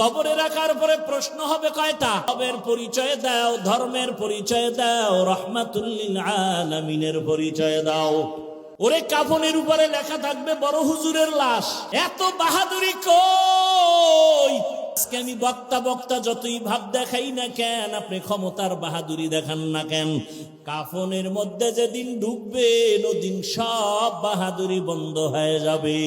কবরে রাখার পরে প্রশ্ন হবে কয়টা? কবের পরিচয় দাও, ধর্মের পরিচয় দাও, রহমাতুল্লিল আলামিনের পরিচয় দাও। ওরে কাফনের উপরে লেখা থাকবে, বড় হুজুরের লাশ। এত বাহাদুরি কই? আজকে আমি বক্তা বক্তা যতই ভাব দেখাই না কেন, আপনি ক্ষমতার বাহাদুরি দেখান না কেন? কাফনের মধ্যে যেদিন ঢুকবেন ওদিন সব বাহাদুরি বন্ধ হয়ে যাবে।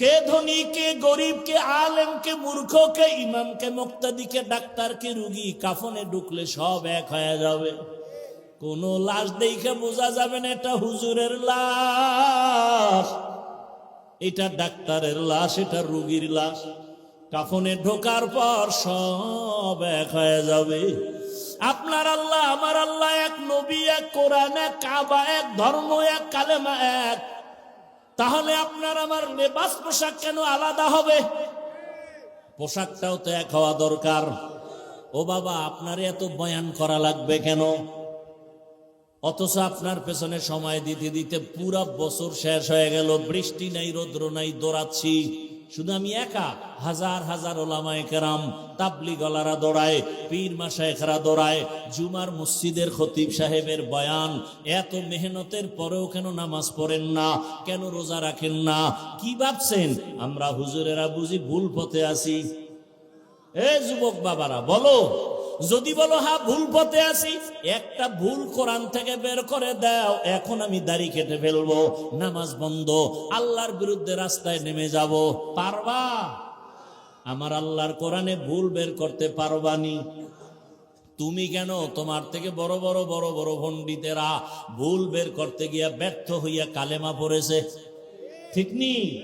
কে ধনী, কে গরিব, কে আলেম, কে মূর্খ, কে ইমাম, কে মুক্তাদি, কে ডাক্তার, কে রুগী, কাফনে ঢুকলে সব এক হয়ে যাবে। কোন লাশ দেখে বোঝা যাবে না এটা হুজুরের লাশ। এটা ডাক্তারের লাশ, এটা রুগীর লাশ। কাফনে ঢোকার পর সব এক হয়ে যাবে। আপনার আল্লাহ, আমার আল্লাহ, এক নবী, এক কোরআন, এক কাবা, এক ধর্ম, এক কালেমা, এক তাহলে আপনার আমার লেবাস পোশাক কেন আলাদা হবে? পোশাকটাও তো এক হওয়া দরকার। ও বাবা, আপনার এত বয়ান করা লাগবে কেন? অথচ আপনার পেছনে সময় দিতে দিতে পুরা বছর শেষ হয়ে গেল, বৃষ্টি নাই, রৌদ্র নাই, দৌড়াচ্ছি। শুধু আমি একা, হাজার হাজার ওলামায় কেরাম তাবলি গলারা দৌড়ায়, পীর মাসায়খরা দৌড়ায়, জুমার মসজিদের খতিব সাহেবের বয়ান, এত মেহনতের পরেও কেন নামাজ পড়েন না, কেন রোজা রাখেন না, কি ভাবছেন? আমরা হুজুরেরা বুঝি ভুল পথে আছি। এ যুবক বাবারা, বলো। যদি বলো হা ভুল পথে আছি, একটা ভুল কোরআন থেকে বের করে দাও, এখন আমি দাড়ি কেটে ফেলব, নামাজ বন্ধ, আল্লাহর বিরুদ্ধে রাস্তায় নেমে যাব। পারবা? আমার আল্লাহর কোরআনে ভুল বের করতে পারবানি তুমি কেন? তোমার থেকে বড় বড় বড় বড় পণ্ডিতেরা ভুল বের করতে গিয়া ব্যর্থ হইয়া কালেমা পড়েছে। ঠিক নি?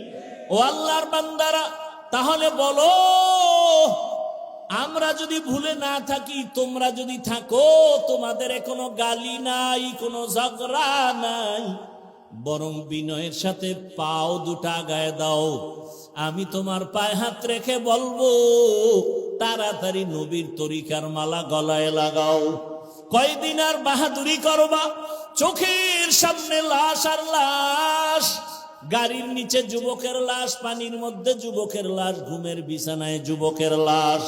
ও আল্লাহর বান্দারা, তাহলে বলো আমরা যদি ভুলে না থাকি, তোমরা যদি থাকো, তোমাদের কোনো গালি নাই, কোনো ঝগড়া নাই। বরং বিনয়ের সাথে পাও দুটা গায়ে দাও। আমি তোমার পায়ে হাত রেখে বলব, তাড়াতাড়ি নবীর তরিকার মালা গলায় লাগাও। কয়দিন আর বাহাদুরি করবা? চোখের সামনে লাশ আর লাশ। গাড়ির নিচে যুবকের লাশ, পানির মধ্যে যুবকের লাশ, ঘুমের বিছানায় যুবকের লাশ।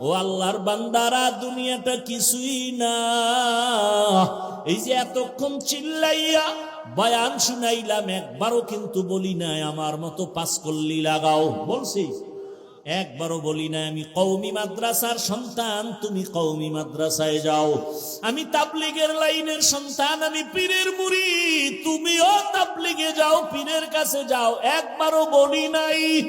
ও আল্লাহর বান্দারা, দুনিয়াটা কিছুই না। এই যে এতক্ষণ চিল্লাইয়া বয়ান শুনাইলাম, একবারও কিন্তু বলি নাই, আমার মতো পাস করলি লাগাও। বলছি একবারও বলি না আমি কৌমি মাদ্রাসার সন্তান, তুমি কৌমি মাদ্রাসায় যাও। আমি তাবলিগের লাইনের সন্তান, আমি পীরের মুড়ি তুমিও তাবলিগে যাও, পীরের কাছে যাও। একবারও বলি নাই।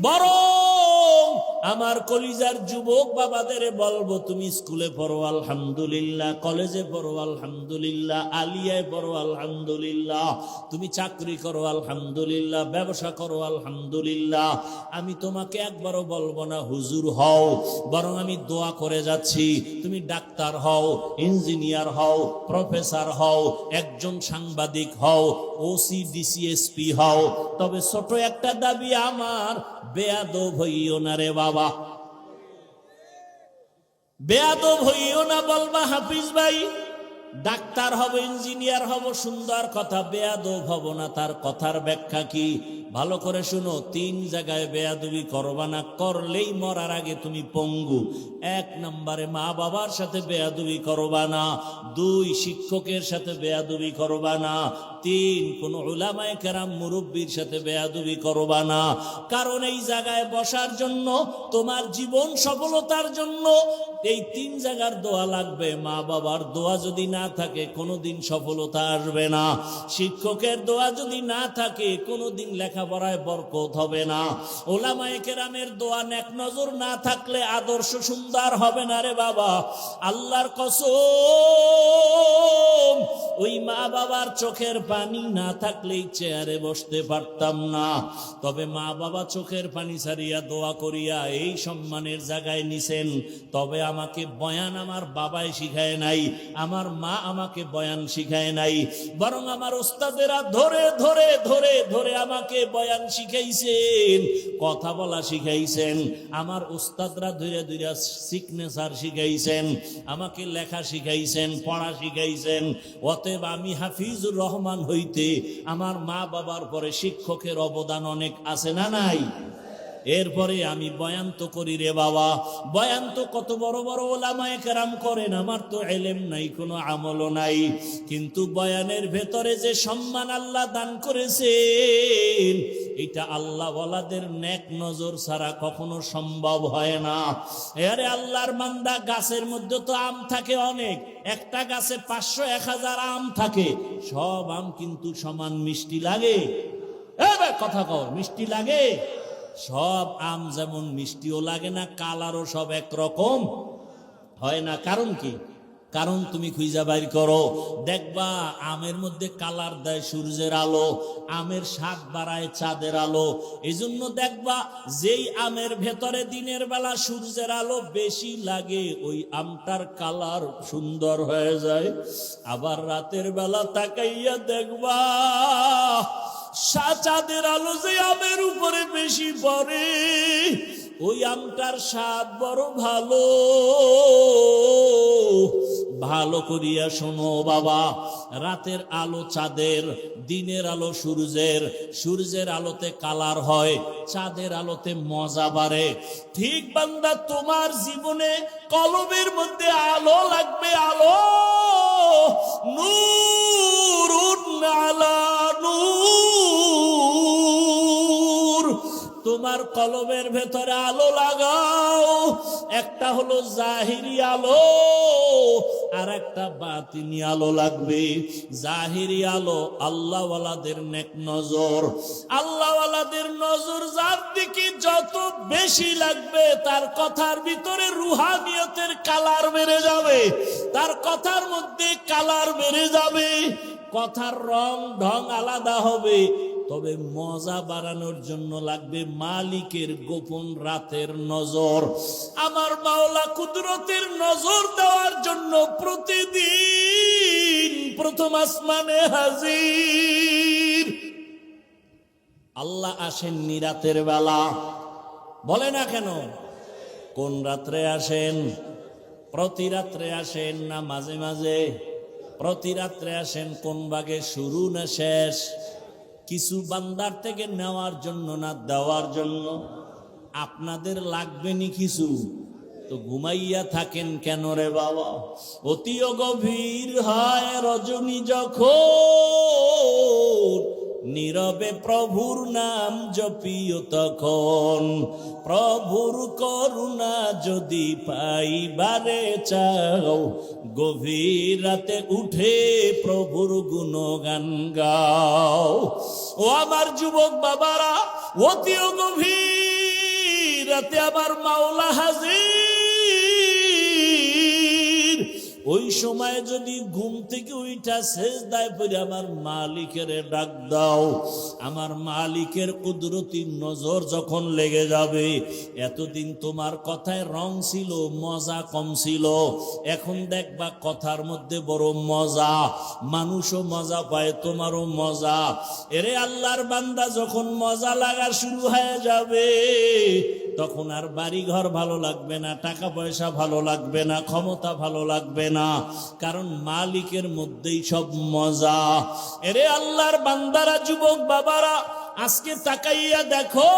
বরং আমার কলিজার যুবক বাবাদের বলব, তুমি স্কুলে পড়ো, আলহামদুলিল্লাহ। কলেজে পড়ো, আলহামদুলিল্লাহ। আলিয়ায় পড়ো, আলহামদুলিল্লাহ। তুমি চাকরি করো, আলহামদুলিল্লাহ। ব্যবসা করো, আলহামদুলিল্লাহ। আমি তোমাকে একবারও বলব না, হুজুর হও, বরং আমি দোয়া করে যাচ্ছি। তুমি ডাক্তার হও, ইঞ্জিনিয়ার হও, প্রফেসর হও, একজন সাংবাদিক হও, ওসি ডিসিএসপি হও। তবে ছোট একটা দাবি আমার বেয়াদব হইও না রে বাবা। বেয়াদব হইও না বলবা, হাফিজ ভাই। ডাক্তার হব, ইঞ্জিনিয়ার হব, সুন্দর কথা। বেয়াদব হব না, তার কথার ব্যাখ্যা কি? ভালো করে শুনো, তিন জায়গায় বেয়াদবি করবা না, করলেই মরার আগে তুমি পঙ্গু। এক নম্বরে মা বাবার সাথে বেয়াদুবি করবা না, দুই শিক্ষকের সাথে বেয়াদবি করবা না, তিন কোন ওলামায় কেরাম মুরব্বীর সাথে বেয়াদুবি করবা না। কারণ এই জায়গায় বসার জন্য, তোমার জীবন সফলতার জন্য এই তিন জায়গার দোয়া লাগবে। মা বাবার দোয়া যদি না থাকে, কোনোদিন সফলতা আসবে না। শিক্ষকের দোয়া যদি না থাকে, কোনোদিন লেখাপড়ায় বরকত হবে না। ওলামায়ে কেরামের দোয়া নেক নজর না থাকলে আদর্শ সুন্দর হবে না রে বাবা। আল্লাহর কসম, ওই মা বাবার চোখের পানি না থাকলেই চেয়ারে বসতে পারতাম না। তবে মা বাবা চোখের পানি ছাড়িয়া দোয়া করিয়া এই সম্মানের জায়গায় নিছেন। তবে আমাকে বয়ান আমার বাবাই শিখায় নাই, আমার মা আমাকে বয়ান শিখায় নাই। বরং আমার ওস্তাদেরা ধরে ধরে ধরে ধরে আমাকে বয়ান শিখাইছেন, কথা বলা শিখাইছেন, আমার ওস্তাদরা ধীরে ধীরে সিগনেচার শিখাইছেন, আমাকে লেখা শিখাইছেন, পড়া শিখাইছেন, অতএব আমি হাফিজুর রহমান হইতে আমার মা বাবার পরে শিক্ষকের অবদান অনেক আছে না নাই? এরপরে আমি বয়ান তো করি রে বাবা। বয়ান তো কত বড় বড় ওলামায়ে কেরাম করেন, আমার তো এলেম নাই, কোনো আমলও নাই। কিন্তু বয়ানের ভেতরে যে সম্মান আল্লাহ দান করেছেন, এটা আল্লাহ ওয়ালাদের নেক নজর ছাড়া কখনো সম্ভব হয় না। আরে আল্লাহর মান্দা গাছের মধ্যে তো আম থাকে অনেক, একটা গাছে পাঁচশো এক হাজার আম থাকে, সব আম কিন্তু সমান মিষ্টি লাগে। কথা কও, মিষ্টি লাগে? সব আম যেমন মিষ্টিও লাগে না, কালারও সব একরকম। হয় না? কারণ কি? কারণ তুমি খুঁজা বাইর করো। দেখবা আমের মধ্যে কালার দেয় সূর্যের আলো, আমের স্বাদ বাড়ায় চাঁদের আলো। এই জন্য দেখবা যেই আমের ভেতরে দিনের বেলা সূর্যের আলো বেশি লাগে, ওই আমটার কালার সুন্দর হয়ে যায়। আবার রাতের বেলা তাকাইয়া দেখবা চাঁদের আলো যে আমের উপরে বেশি পড়ে, ওই আমটার স্বাদ বড় ভালো। ভালো করিয়া শোনো বাবা, রাতের আলো চাঁদের, দিনের আলো সূর্যের। সূর্যের আলোতে কালার হয়, চাঁদের আলোতে মজা বাড়ে। ঠিক বান্দা, তোমার জীবনে কলবের মধ্যে আলো লাগবে, আলো। নূর তোমার কলমের ভেতরে আলো লাগাও। একটা হলো জাহিরি আলো আর একটা বাতিনি আলো লাগবে। জাহিরি আলো আল্লাহওয়ালাদের নেক নজর। আল্লাহওয়ালাদের নজর যার দিকে যত বেশি লাগবে, তার কথার ভিতরে রুহানিয়তের কালার বেড়ে যাবে। তার কথার মধ্যে কালার বেড়ে যাবে। কথার রং ঢং আলাদা হবে। তবে মজা বাড়ানোর জন্য লাগবে মালিকের গোপন রাতের নজর। আমার মাওলা কুদরতের নজর দেওয়ার জন্য প্রতিদিন প্রথম আসমানে হাজির। আল্লাহ আসেন নিরাতের বেলা। বলে না কেন? কোন রাত্রে আসেন? প্রতি রাত্রে আসেন না মাঝে মাঝে? প্রতি রাত্রে আসেন, কোন ভাগে শুরু না শেষ? কিছু বান্দার থেকে নেওয়ার জন্য না দেওয়ার জন্য? আপনাদের লাগবে নি কিছু? তো ঘুমাইয়া থাকেন কেন রে বাবা? অতিও গভীর হয় রজনী যখন। নীরবে প্রভুর নাম জপিও তখন। প্রভুর করুণা যদি পাইবারে চাও, গভীর রাতে উঠে প্রভুর গুণগান গাও। ও আমার যুবক বাবারা, অতিও গভীর রাতে আমার মাওলা হাজির ওই সময় যদি ঘুম থেকে ওইটা শেষ দায় পরে আমার মালিকের ডাক দাও, আমার মালিকের কুদরতি নজর যখন লেগে যাবে, এতদিন তোমার কথায় রং ছিল, মজা কম ছিল, এখন দেখবা কথার মধ্যে বড় মজা, মানুষও মজা পায়, তোমারও মজা। এরে আল্লাহর বান্দা, যখন মজা লাগা শুরু হয়ে যাবে, তখন আর বাড়ি ঘর ভালো লাগবে না, টাকা পয়সা ভালো লাগবে না, ক্ষমতা ভালো লাগবে না। কারণ মালিকের মধ্যেই সব মজা। এরে আল্লাহর বান্দারা, যুবক বাবারা, আজকে তাকাইয়া দেখো,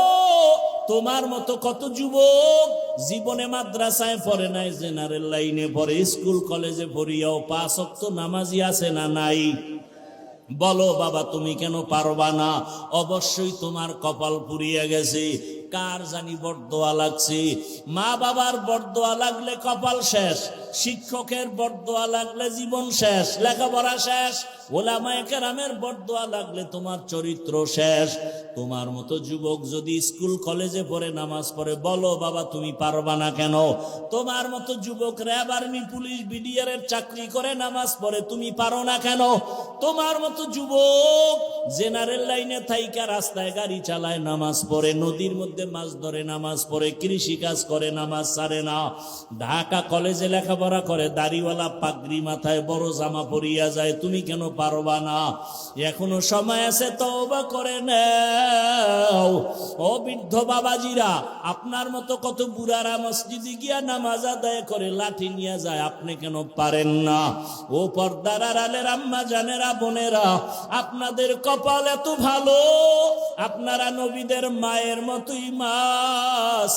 তোমার মতো কত যুবক জীবনে মাদ্রাসায় পড়ে নাই, জেনারেল লাইনে পড়ে, স্কুল কলেজে পড়িয়াও পাঁচ অক্ত নামাজি আছে না নাই? বলো বাবা, তুমি কেন পারবা না? অবশ্যই তোমার কপাল পুড়িয়ে গেছে। কার জানি বরদোয়া লাগছে? মা বাবার বরদোয়া লাগলে কপাল শেষ, শিক্ষকের বরদোয়া লাগলে জীবন শেষ, লেখাপড়া শেষ, ওলামায়ে কেরামের বরদোয়া লাগলে তোমার চরিত্র শেষ। তোমার মতো যুবক যদি স্কুল, কলেজে পড়ে নামাজ পড়ে, বলো বাবা তুমি পারবা না কেন? তোমার মতো যুবক র্যাব আর্মি পুলিশ বিডিআর এর চাকরি করে নামাজ পড়ে, তুমি পারো না কেন? তোমার মতো যুবক জেনারেল লাইনে থাইকা রাস্তায় গাড়ি চালায় নামাজ পড়ে, নদীর মধ্যে মাছ ধরে, নামাজ পড়ে, কৃষি কাজ করে, নামাজ ছাড়ে না। ঢাকা কলেজে লেখাপড়া করে, দাড়িওয়ালা পাগড়ি মাথায় বড় জামা পরিয়া যায়, তুমি কেন পারবা না? এখনও সময় আছে, তওবা করে নাও। ও বৃদ্ধ বাবাজিরা, আপনার মতো কত বুড়ারা মসজিদে গিয়া নামাজ আদায় করে, লাঠি নিয়ে যায়, আপনি কেন পারেন না? ও পর্দার আড়ালের আম্মা জানেরা, বোনেরা, আপনাদের কপাল এত ভালো আপনারা নবীদের মায়ের মতোই মা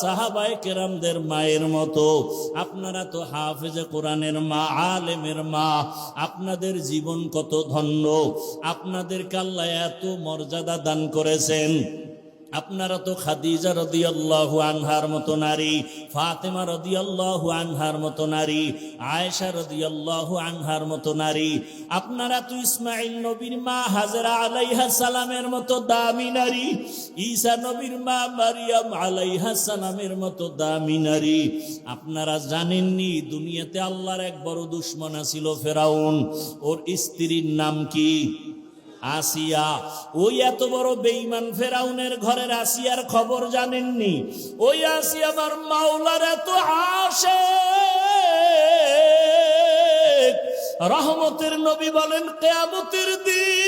সাহাবাই কেরামদের মায়ের মতো। আপনারা তো হাফেজে কোরআনের মা, আলেমের মা। আপনাদের জীবন কত ধন্য। আপনাদের কাল্লা এত মর্যাদা দান করেছেন। আপনারা তো খাদিজা রদিয়াল্লাহু আনহার মতো নারী, ফাতেমা রদি রদিয়াল্লাহু আনহার মতো নারী, আয়েশা রদি রদিয়াল্লাহু আনহার মতো নারী। আপনারা তো ইসমাইল নবীর মা হাজরা আলাইহা সালামের মতো দামি নারী, ঈসা নবীর মা মারিয়াম আলাইহা সালামের মতো দামি নারী। আপনারা জানেননি দুনিয়াতে আল্লাহর এক বড় দুশ্মন ছিল ফেরাউন, ওর স্ত্রীর নাম কি? আসিয়া, ওই এত বড় বেইমান ফেরাউনের ঘরের আসিয়ার খবর জানেননি? ওই আসিয়া আমার মাওলার এত আসে রহমতের নবী বলেন, কেয়ামতের দিন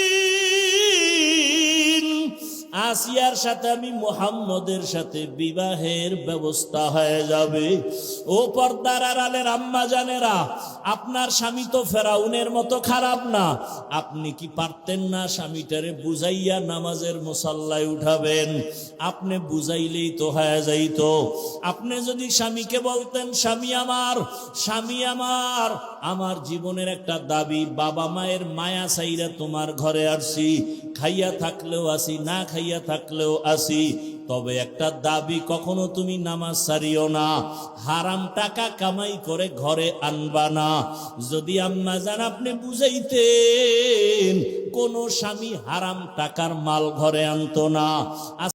আসিয়ার সাথে আমি মোহাম্মদের সাথে বিবাহের ব্যবস্থা হয়ে যাবে। ও পর্দার আড়ালের আম্মা জানেরা, আপনার স্বামী তো ফেরাউনের মতো খারাপ না। আপনি কি পারতেন না স্বামীটারে বুঝাইয়া নামাজের মুসাল্লায় উঠাবেন? আপনি বুঝাইলেই তো হয়ে যাইত। আপনি যদি স্বামীকে বলতেন, স্বামী আমার স্বামী আমার আমার জীবনের একটা দাবি, বাবা মায়ের মায়া চাইরা তোমার ঘরে আসছি খাইয়া থাকলেও আসি, না খাইয়া থাকলেও আসি। তবে একটা দাবি কখনো তুমি নামাজ সারিও না। হারাম টাকা কামাই করে ঘরে আনবা না। যদি আম্মা জান আপনি বুঝাইতেন, কোন স্বামী হারাম টাকার মাল ঘরে আনতো না।